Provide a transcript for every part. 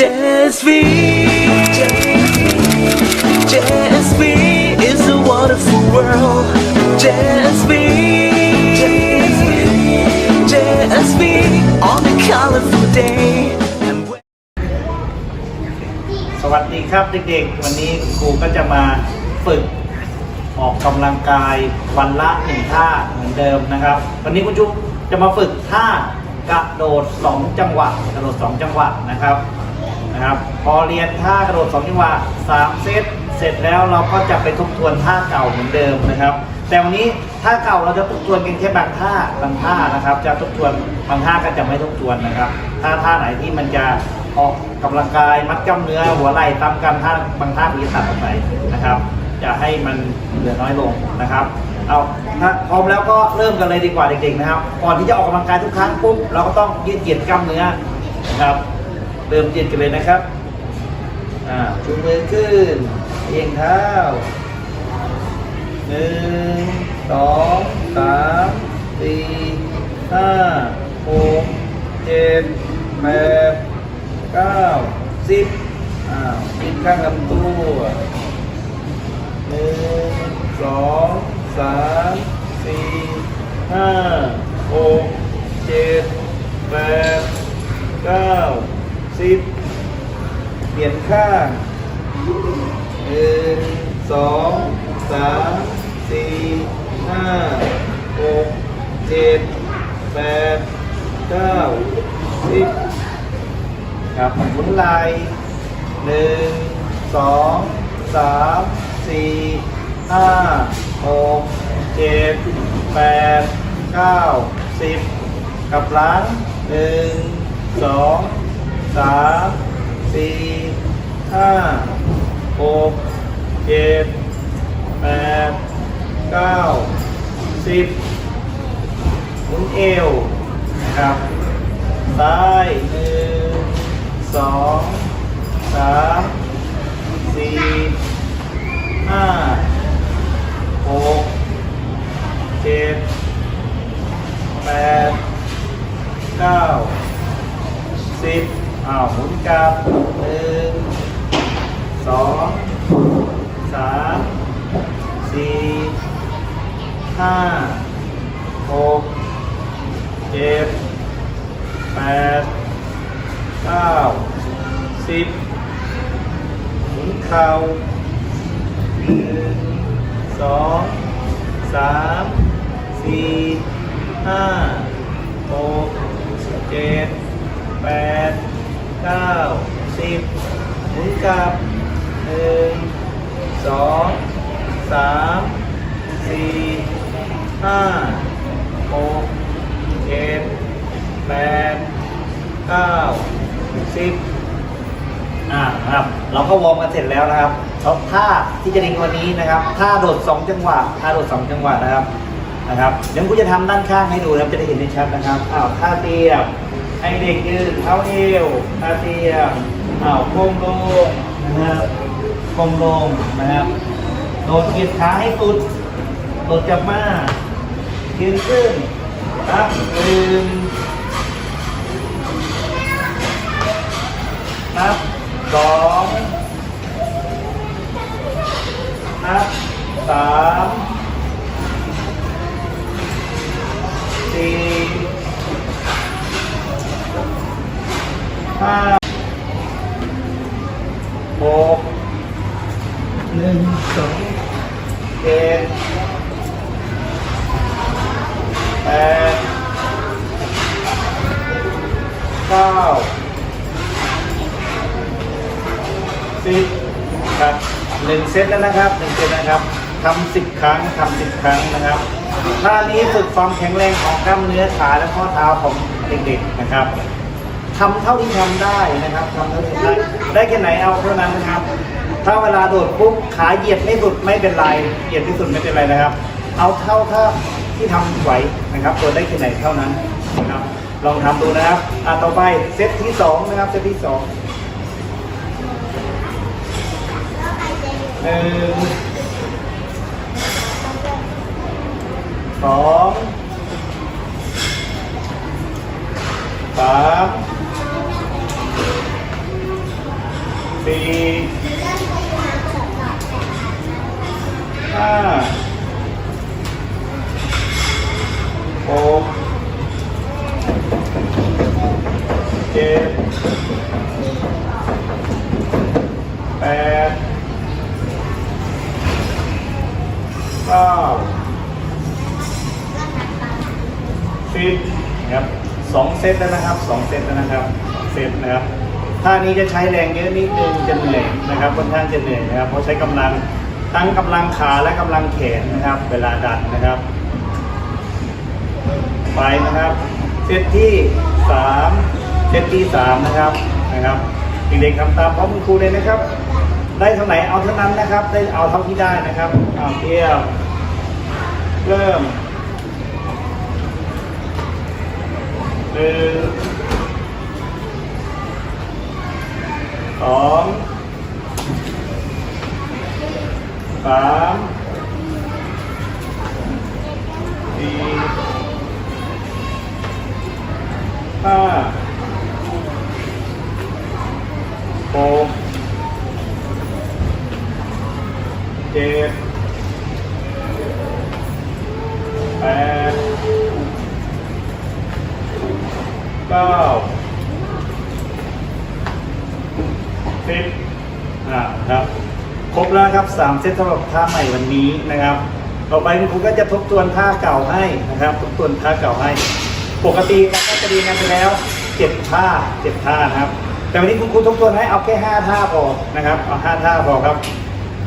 JSV JSV is a wonderful world JSV JSV on a colorful day สวัสดีครับเด็กๆ วันนี้ครูก็จะมาฝึกออกกำลังกายวันละหนึ่งท่าเหมือนเดิมนะครับ วันนี้คุณจุ๊บจะมาฝึกท่ากระโดด 2 จังหวะกระโดด 2 จังหวะนะครับ นะครับ พอเรียนท่ากระโดด2จังหวะ3เซตเสร็จแล้วเราก็จะไปทบทวนท่าเก่าเหมือนเดิมนะครับ แต่วันนี้ท่าเก่าเราจะทบทวนกันแค่บางท่าบางท่านะครับ จะทบทวนบางท่าก็จะไม่ทบทวนนะครับถ้าท่าไหนที่มันจะออกกำลังกายมัดกล้ามเนื้อหัวไหล่ตามกันท่าบางท่ามีตัดออกไปนะครับ จะให้มันเหลือน้อยลงนะครับเอาถ้าพร้อมแล้วก็เริ่มกันเลยดีกว่าเด็กๆนะครับ ก่อนที่จะออกกำลังกายทุกครั้งปุ๊บเราก็ต้องยืดเหยียดกล้ามเนื้อนะครับ เริ่มยืดกันเลยนะครับอ่าชูมือขึ้นเอียงเท้าหนึ่งสองสามสี่ห้าหกเจ็ดแปดเก้าสิบอ่ายืดข้างลำตัวหนึ่งสองสามสี่ห้าหกเจ็ดแปดเก้า สิบเปลี่ยนข้างหนึ่งสองสามสี่ห้าหกเจ็ดแปดเก้าสิบครับหมุนไล่หนึ่งสองสามสี่ห้าหกเจ็ดแปดเก้าสิบกลับหลังหนึ่งสอง สามสี่ห้าหกเจ็ดแปดเก้าสิบหมุนเอวนะครับซ้ายหนึ่งสองสามสี่ห้าหกเจ็ดแปดเก้าสิบ อ้าวหมุนกลับหนึ่งสองสามสี่ห้าหกเจ็ดแปดเก้าสิบหมุนเข่าหนึ่งสองสามสี่ห้าหกเจ็ดแปด เก้าสิบหมุนกลับหนึ่งสองสามสี่ห้าหกเจ็ดแปดเก้าสิบอ่าครับ เราก็วอร์มกันเสร็จแล้วนะครับแล้วท่าที่จะเรียนวันนี้นะครับท่าโดด2จังหวะท่าโดด2จังหวะนะครับนะครับเดี๋ยวกูจะทำด้านข้างให้ดูนะครับจะได้เห็นได้ชัดนะครับอ้าวท่าเตียบ ให้เด็กยืนเท้าเอวท่าเตียบอ้าวก้มลงนะครับก้มลงนะครับโดดเหยียดขาให้สุดโดดกลับมายืนขึ้นครับหนึ่งนับสองนับสามสี่ ห้าหกหนึ่งสองเจ็ดแปดเก้าสิบครับหนึ่งเซตแล้วนะครับหนึ่งเซตนะครับทำสิบครั้งทำสิบครั้งนะครับท่านี้ฝึกความแข็งแรงของกล้ามเนื้อขาและข้อเท้าของเด็กๆนะครับ ทำเท่าที่ทำได้นะครับทำเท่าที่ทำได้ได้แค่ไหนเอาเท่านั้นนะครับ ถ้าเวลาโดดปุ๊บขาเหยียดไม่สุดไม่เป็นไรเหยียดที่สุดไม่เป็นไรนะครับ เอาเท่าท่าที่ทำไหวนะครับโดดได้แค่ไหนเท่านั้นนะครับลองทำดูนะครับอะต่อไปเซตที่สองนะครับเซตที่สองหนึ่งสองสาม สี่ห้าหกเจ็ดแปดเก้าสิบนะครับสองเซตแล้วนะครับสองเซตแล้วนะครับสองเซตนะครับ ท่านี้จะใช้แรงเยอะนิดนึงจะเหนื่อยนะครับค่อนข้างจะเหนื่อยนะครับเพราะใช้กำลังทั้งกำลังขาและกำลังแขนนะครับ เวลาดันนะครับ ไปนะครับเซตที่สามเซตที่สามนะครับนะครับเด็กๆทำตามพร้อมคุณครูเลยนะครับ ได้เท่าไหนเอาเท่านั้นนะครับ ได้เอาเท่าที่ได้นะครับเอาเที่ยวเริ่มหนึ่ง สอง 3 เซตสำหรับท่าใหม่วันนี้นะครับ ต่อไปคุณครูก็จะทบทวนท่าเก่าให้นะครับ ทบทวนท่าเก่าให้ ปกติเราก็จะเรียนไปแล้วเจ็ดท่าเจ็ดท่านะครับ แต่วันนี้คุณครูทบทวนให้เอาแค่ห้าท่าพอนะครับ เอาห้าท่าพอครับ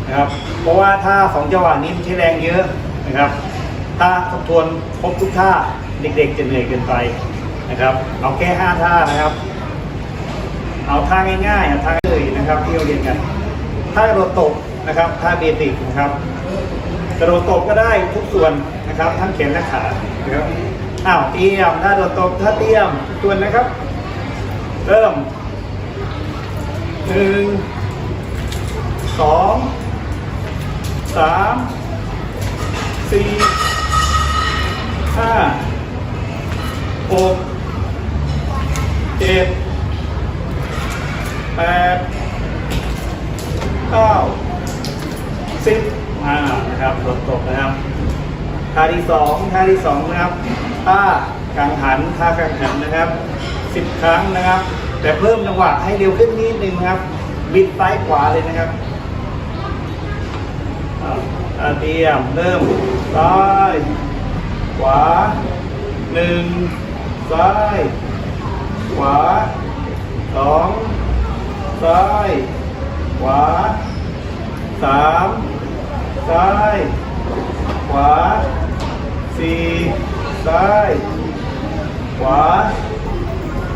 นะครับ เพราะว่าท่าของจังหวะนี้มันใช้แรงเยอะนะครับ ถ้าทบทวนครบทุกท่าเด็กๆจะเหนื่อยเกินไปนะครับ เอาแค่ห้าท่านะครับ เอาท่าง่ายๆท่าเลยนะครับที่เราเรียนกัน ท่ากระโดดตก นะครับท่าเบสิกนะครับกระโดดตบก็ได้ทุกส่วนนะครับ ทั้งแขนและขานะครับอ้าวเตรียมท่าโดดตบท่าเตรียมทุกส่วนนะครับ เริ่มหนึ่งสองสามสี่ห้าหกเจ็ดแปดเก้า สิบอ่านะครับโดดตบนะครับท่าที่สองท่าที่สองนะครับท่ากังหันท่ากังหันนะครับสิบครั้งนะครับ แต่เพิ่มจังหวะให้เร็วขึ้นนิดนึงนะครับ บิดซ้ายขวาเลยนะครับอ่าอ่าเตรียมเริ่มซ้ายขวาหนึ่งซ้ายขวาสองซ้ายขวาสาม ซ้าย ขวาสี่ซ้าย ขวา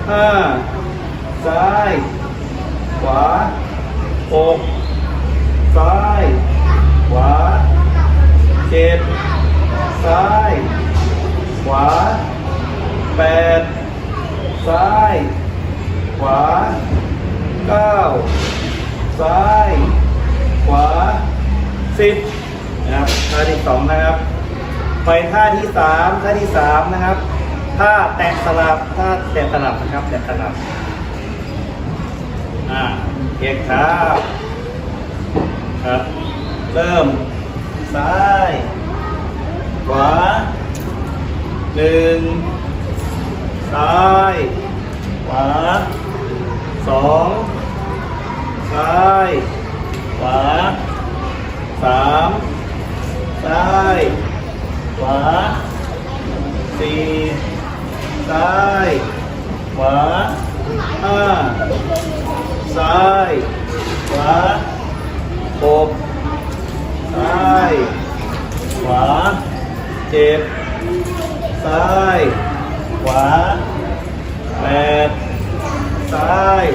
ห้าซ้าย ขวาหกซ้าย ขวาเจ็ดซ้าย ขวาแปดซ้าย ขวาเก้าซ้าย ขวา สิบนะครับท่าที่สองนะครับ ไปท่าที่สามท่าที่สามนะครับท่าแตะสลับท่าแตะสลับนะครับ แตะสลับอ่าเอียงเท้าครับ เริ่ม ซ้าย ขวาหนึ่งซ้าย ขวาสองซ้าย ขวา สามซ้ายขวาสี่ซ้ายขวาห้าซ้ายขวาหกซ้ายขวาเจ็ดซ้ายขวาแปดซ้าย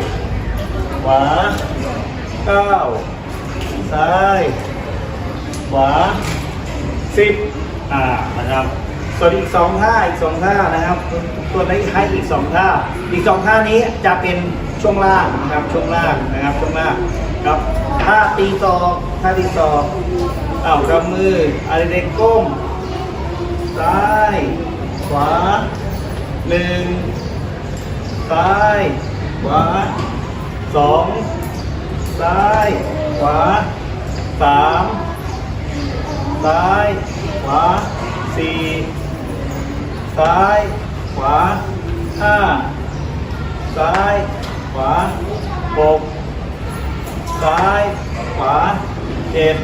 ขวาเก้าซ้าย ขวาสิบอ่านะครับส่วนอีกสองท่าอีกสองท่านะครับตัวนี้ให้อีกสองท่าอีกสองท่านี้จะเป็นช่วงล่างนะครับช่วงล่างนะครับช่วงล่างครับท่าตีศอกท่าตีศอกอ้าวกำมืออะไรเด็กก้มซ้ายขวาหนึ่งซ้ายขวาสองซ้ายขวาสาม ซ้าย ขวาสี่ซ้าย ขวาห้าซ้าย ขวาหกซ้าย ขวาเจ็ด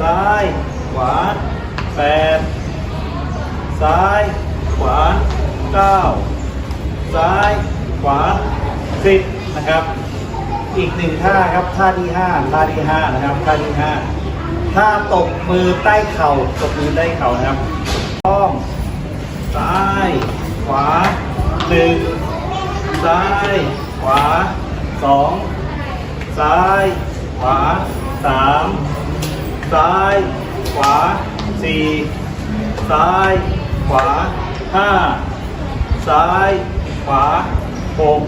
ซ้าย ขวาแปดซ้าย ขวาเก้าซ้าย ขวาสิบนะครับ อีกหนึ่งท่าครับ ท่าที่ห้าท่าที่ห้านะครับ ท่าที่ห้า ท่าตบมือใต้เข่าตบมือใต้เข่านะครับต้องซ้ายขวาหนึ่งซ้ายขวาสองซ้ายขวาสามซ้ายขวาสี่ซ้ายขวาห้าซ้ายขวาหก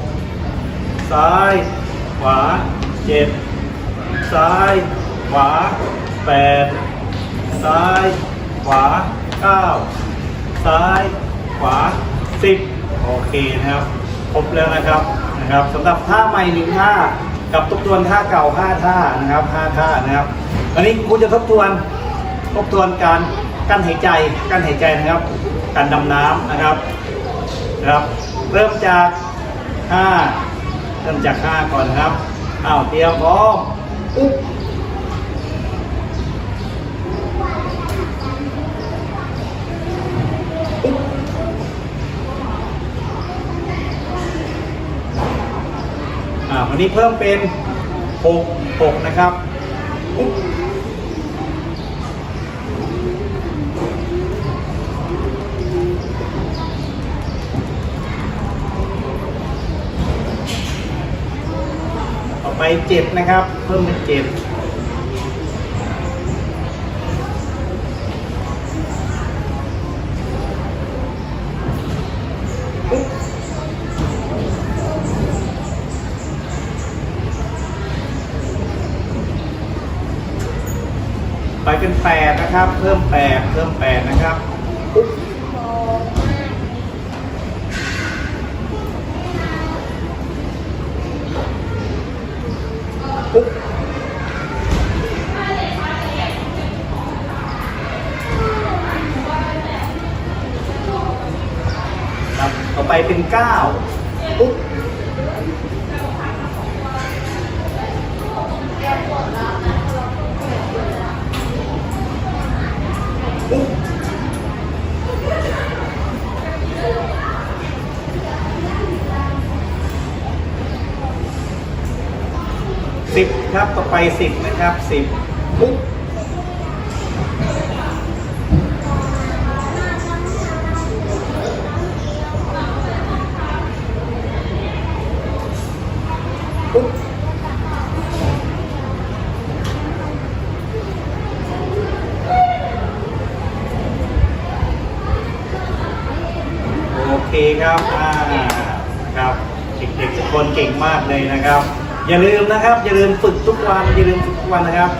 ซ้ายขวาเจ็ดซ้ายขวา แปดซ้าย ขวาเก้าซ้าย ขวาสิบโอเคนะครับ ครบแล้วนะครับนะครับสำหรับท่าใหม่หนึ่งท่ากับทบทวนท่าเก่าห้าท่านะครับห้าท่านะครับวันนี้คุณจะทบทวนทบทวนการกั้นหายใจกั้นหายใจนะครับ การดำน้ำนะครับนะครับ เริ่มจากห้าเริ่มจากห้าก่อนนะครับอ้าวเตรียมพร้อมอุ๊บ วันนี้เพิ่มเป็น 6 6 นะครับอุ๊บต่อไป 7 นะครับ เพิ่มเป็น 7 นะครับ เพิ่ม8เพิ่ม8นะครับอุ๊บอุ๊บครับต่อไปเป็น9อุ๊บอุ๊บ ครับ ต่อไปสิบนะครับสิบปุ๊บปุ๊บโอเคครับ อ่า ครับเด็กๆทุกคนเก่งมากเลยนะครับ อย่าลืมนะครับ อย่าลืมฝึกทุกวันอย่าลืมฝึกทุกวันนะครับ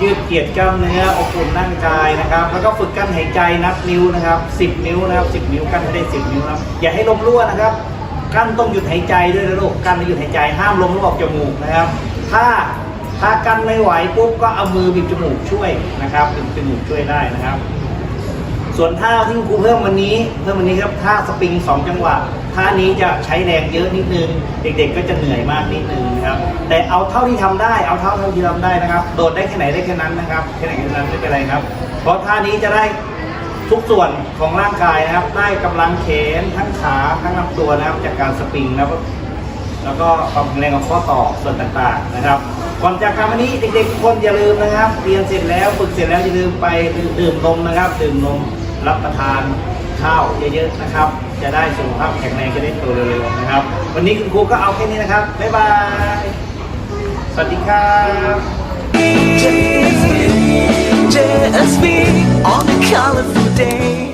ยืดเกียดกล้ามเนื้ออบอุ่นร่างกายนะครับ แล้วก็ฝึกกั้นหายใจนับนิ้วนะครับ10นิ้วนะครับ10นิ้วกั้นให้ได้10นิ้วนะครับอย่าให้ลมรั่วนะครับกั้นต้องหยุดหายใจด้วยนะลูกกั้นหยุดหายใจห้ามลมรั่วออกจมูกนะครับ ถ้าถ้ากั้นไม่ไหวปุ๊บก็เอามือบีบจมูกช่วยนะครับบีบจมูกช่วยได้นะครับ ส่วนท่าที่ครูเพิ่มวันนี้ เพิ่มวันนี้ครับท่าสปริงสองจังหวะท่านี้จะใช้แรงเยอะนิดนึง เด็กๆ ก็จะเหนื่อยมากนิดนึงนะครับ แต่เอาเท่าที่ทำได้เอาเท่าเท่าที่ทำได้นะครับ โดดได้แค่ไหนได้แค่นั้นนะครับแค่ไหนแค่นั้นไม่เป็นไรครับ เพราะท่านี้จะได้ทุกส่วนของร่างกายนะครับ ได้กำลังแขนทั้งขาทั้งลำตัวนะครับ จากการสปริงแล้วก็แล้วก็ความแข็งแรงของข้อต่อส่วนต่างๆนะครับ ก่อนจากการวันนี้เด็กๆทุกคนอย่าลืมนะครับ เรียนเสร็จแล้วฝึกเสร็จแล้วอย่าลืมไปดื่มนมนะครับ ดื่มนม รับประทานข้าวเยอะๆนะครับ จะได้สุขภาพแข็งแรงจะได้โตเร็วๆนะครับ วันนี้คุณครูก็เอาแค่นี้นะครับ บ๊ายบาย สวัสดีครับ JSB, JSB on a colorful day.